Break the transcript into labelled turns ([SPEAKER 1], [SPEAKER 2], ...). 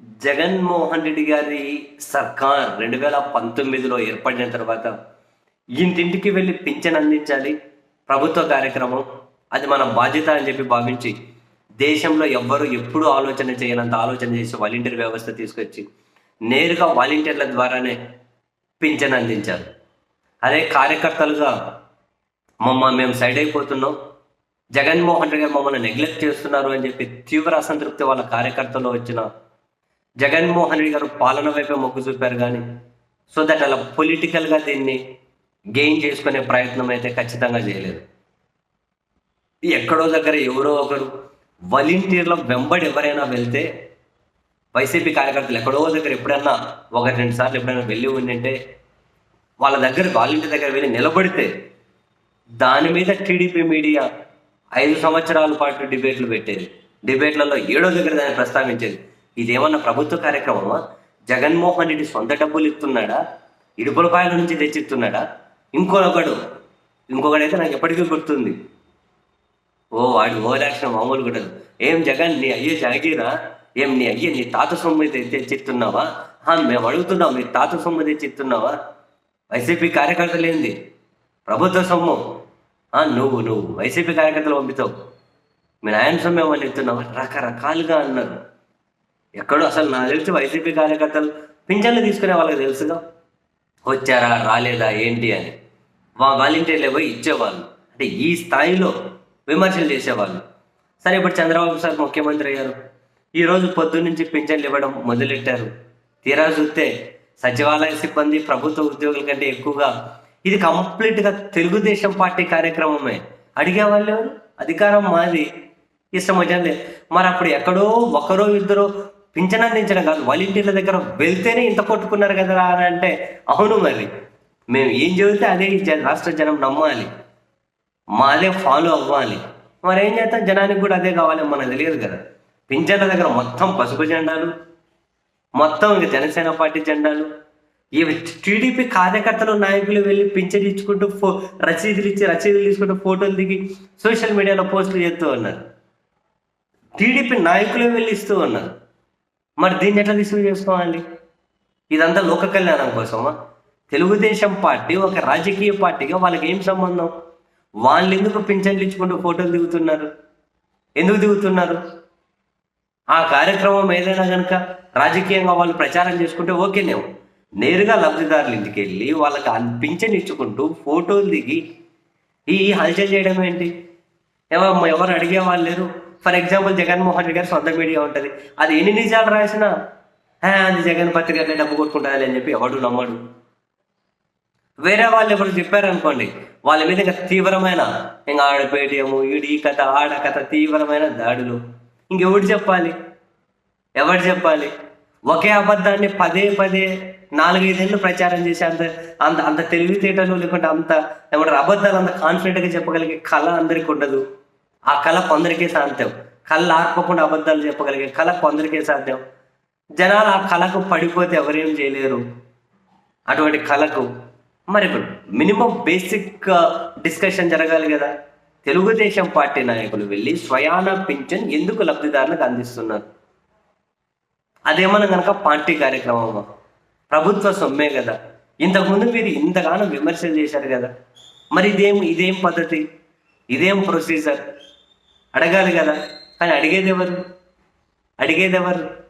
[SPEAKER 1] జగన్మోహన్ రెడ్డి గారి సర్కార్ రెండు వేల పంతొమ్మిదిలో ఏర్పడిన తర్వాత ఇంటింటికి వెళ్ళి పింఛన్ అందించాలి ప్రభుత్వ కార్యక్రమం అది మన బాధ్యత అని చెప్పి భావించి దేశంలో ఎవ్వరు ఎప్పుడు ఆలోచన చేయనంత ఆలోచన చేసి వాలంటీర్ వ్యవస్థ తీసుకొచ్చి నేరుగా వాలంటీర్ల ద్వారానే పింఛన్ అందించారు. అదే కార్యకర్తలుగా మమ్మ మేము సైడ్ అయిపోతున్నాం జగన్మోహన్ రెడ్డి గారు మమ్మల్ని నెగ్లెక్ట్ చేస్తున్నారు అని చెప్పి తీవ్ర అసంతృప్తి వాళ్ళ కార్యకర్తలు వచ్చిన జగన్మోహన్ రెడ్డి గారు పాలన వైపే మొగ్గు చూపారు కానీ సో దట్ అలా పొలిటికల్గా దీన్ని గెయిన్ చేసుకునే ప్రయత్నం అయితే ఖచ్చితంగా చేయలేదు. ఎక్కడో దగ్గర ఎవరో ఒకరు వాలంటీర్ల వెంబడి ఎవరైనా వెళ్తే వైసీపీ కార్యకర్తలు ఎక్కడో దగ్గర ఎప్పుడన్నా ఒకటి రెండు సార్లు ఎప్పుడైనా వెళ్ళి ఉండింటే వాళ్ళ దగ్గర వాలంటీర్ దగ్గర వెళ్ళి నిలబడితే దాని మీద టీడీపీ మీడియా ఐదు సంవత్సరాల పాటు డిబేట్లు పెట్టేది. డిబేట్లలో ఏడో దగ్గర దాన్ని ప్రస్తావించేది. ఇదేమన్నా ప్రభుత్వ కార్యక్రమమా? జగన్మోహన్ రెడ్డి సొంత డబ్బులు ఇస్తున్నాడా? ఇడుపులపాయల నుంచి తెచ్చిస్తున్నాడా? ఇంకొకడు ఇంకొకడైతే నాకు ఎప్పటికీ గుర్తుంది. ఓ వాడి ఓ లక్షణం మామూలు కూడా ఏం జగన్ నీ అయ్యే జాగీరా? ఏం నీ అయ్యే నీ తాత సొమ్ము తెచ్చిస్తున్నావా? మేము అడుగుతున్నాం నీ తాత సొమ్ము తెచ్చిస్తున్నావా? వైసీపీ కార్యకర్తలు ఏంది? ప్రభుత్వ సొమ్ము. ఆ, నువ్వు నువ్వు వైసీపీ కార్యకర్తలు పంపుతావు. మీ నాయన సొమ్ము ఏమని ఎత్తున్నావు రకరకాలుగా అన్నారు. ఎక్కడో అసలు నాకు తెలిసి వైసీపీ కార్యకర్తలు పింఛన్లు తీసుకునే వాళ్ళకి తెలుసుగా. వచ్చారా రాలేదా ఏంటి అని. వా వాలంటీర్లే పోయి ఇచ్చేవాళ్ళు. అంటే ఈ స్థాయిలో విమర్శలు చేసేవాళ్ళు. సరే ఇప్పుడు చంద్రబాబు సార్ ముఖ్యమంత్రి అయ్యారు. ఈరోజు పొద్దున్నుంచి పింఛన్లు ఇవ్వడం మొదలెట్టారు. తీరా చూస్తే సచివాలయ సిబ్బంది ప్రభుత్వ ఉద్యోగుల కంటే ఎక్కువగా ఇది కంప్లీట్గా తెలుగుదేశం పార్టీ కార్యక్రమమే. అడిగే వాళ్ళు అధికారం మాది. ఇష్టం వచ్చింది మరి అప్పుడు ఎక్కడో ఒకరో ఇద్దరు పింఛన్ అందించడం కాదు వాలంటీర్ల దగ్గర వెళ్తేనే ఇంత కొట్టుకున్నారు కదా అని అంటే అవును మరి. మేము ఏం చెబితే అదే రాష్ట్ర జనం నమ్మాలి. మాదే ఫాలో అవ్వాలి. మరి ఏం చేస్తాం? జనానికి కూడా అదే కావాలి మనకు తెలియదు కదా. పింఛన్ల దగ్గర మొత్తం పసుపు జెండాలు మొత్తం ఇంకా జనసేన పార్టీ జెండాలు ఇవి టీడీపీ కార్యకర్తలు నాయకులు వెళ్ళి పింఛన్ ఇచ్చుకుంటూ ఫో రసీదులు ఇచ్చి రసీదులు తీసుకుంటూ ఫోటోలు దిగి సోషల్ మీడియాలో పోస్టులు చేస్తూ ఉన్నారు. టీడీపీ నాయకులు వెళ్ళి ఇస్తూ ఉన్నారు. మరి దీన్ని ఎట్లా రిసీవ్ చేసుకోవాలి? ఇదంతా లోక కళ్యాణం కోసమా? తెలుగుదేశం పార్టీ ఒక రాజకీయ పార్టీగా వాళ్ళకి ఏం సంబంధం? వాళ్ళు ఎందుకు పింఛన్లు ఇచ్చుకుంటూ ఫోటోలు దిగుతున్నారు? ఎందుకు దిగుతున్నారు? ఆ కార్యక్రమం ఏదైనా కనుక రాజకీయంగా వాళ్ళు ప్రచారం చేసుకుంటే ఓకేనేమో. నేరుగా లబ్ధిదారుల ఇంటికి వెళ్ళి వాళ్ళకి పింఛన్ ఇచ్చుకుంటూ ఫోటోలు దిగి ఈ హల్చల్ చేయడం ఏంటి ఎవరు అడిగే వాళ్ళు లేరు? ఫర్ ఎగ్జాంపుల్ జగన్మోహన్ రెడ్డి గారి సొంత మీడియా ఉంటుంది. అది ఎన్ని నిజాలు రాసినా అది జగన్ పత్రిక డబ్బు కొట్టుకుంటుంది అని చెప్పి ఎవడు నమ్మడు. వేరే వాళ్ళు ఎవరు చెప్పారనుకోండి వాళ్ళ మీద ఇంకా తీవ్రమైన ఇంకా ఆడ పేటిఎము ఈడు ఈ కథ ఆడ కథ తీవ్రమైన దాడులు. ఇంకెవడు చెప్పాలి? ఎవరు చెప్పాలి? ఒకే అబద్ధాన్ని పదే పదే నాలుగైదేళ్ళు ప్రచారం చేసి అంత అంత అంత తెలివితేటలు లేకుంటే అంత ఏమంటారు అబద్ధాలు అంత కాన్ఫిడెంట్గా చెప్పగలిగే కళ అందరికీ ఉండదు ఆ కళ కొందరికే సాధ్యం. కళ్ళు ఆర్పకుండా అబద్ధాలు చెప్పగలిగే కళ కొందరికే సాధ్యం. జనాలు ఆ కళకు పడిపోతే ఎవరేం చేయలేరు. అటువంటి కళకు మరి ఇప్పుడు మినిమం బేసిక్ డిస్కషన్ జరగాలి కదా. తెలుగుదేశం పార్టీ నాయకులు వెళ్ళి స్వయాన పింఛన్ ఎందుకు లబ్ధిదారులకు అందిస్తున్నారు? అదేమన్నా కనుక పార్టీ కార్యక్రమమా? ప్రభుత్వ సొమ్మే కదా. ఇంతకుముందు మీరు ఇంతగానో విమర్శలు చేశారు కదా. మరి ఇదేం ఇదేం పద్ధతి? ఇదేం ప్రొసీజర్? అడగాలి కదా. కానీ అడిగేది ఎవరు? అడిగేది ఎవరు?